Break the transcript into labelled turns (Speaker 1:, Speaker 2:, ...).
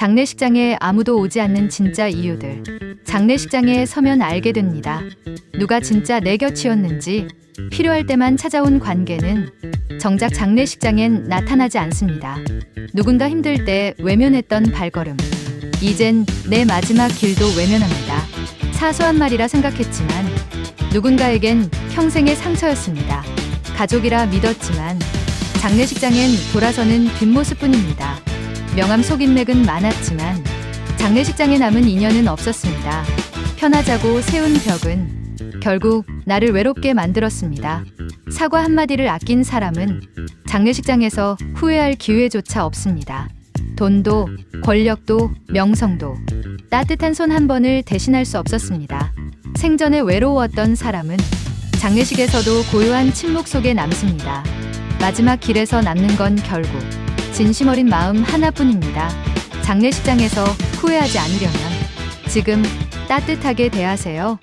Speaker 1: 장례식장에 아무도 오지 않는 진짜 이유들. 장례식장에 서면 알게 됩니다. 누가 진짜 내 곁이었는지 필요할 때만 찾아온 관계는 정작 장례식장엔 나타나지 않습니다. 누군가 힘들 때 외면했던 발걸음. 이젠 내 마지막 길도 외면합니다. 사소한 말이라 생각했지만 누군가에겐 평생의 상처였습니다. 가족이라 믿었지만 장례식장엔 돌아서는 뒷모습뿐입니다. 명함 속인맥은 많았지만 장례식장에 남은 인연은 없었습니다. 편하자고 세운 벽은 결국 나를 외롭게 만들었습니다. 사과 한마디를 아낀 사람은 장례식장에서 후회할 기회조차 없습니다. 돈도, 권력도, 명성도, 따뜻한 손 한 번을 대신할 수 없었습니다. 생전에 외로웠던 사람은 장례식에서도 고요한 침묵 속에 남습니다. 마지막 길에서 남는 건 결국 진심 어린 마음 하나뿐입니다. 장례식장에서 후회하지 않으려면 지금 따뜻하게 대하세요.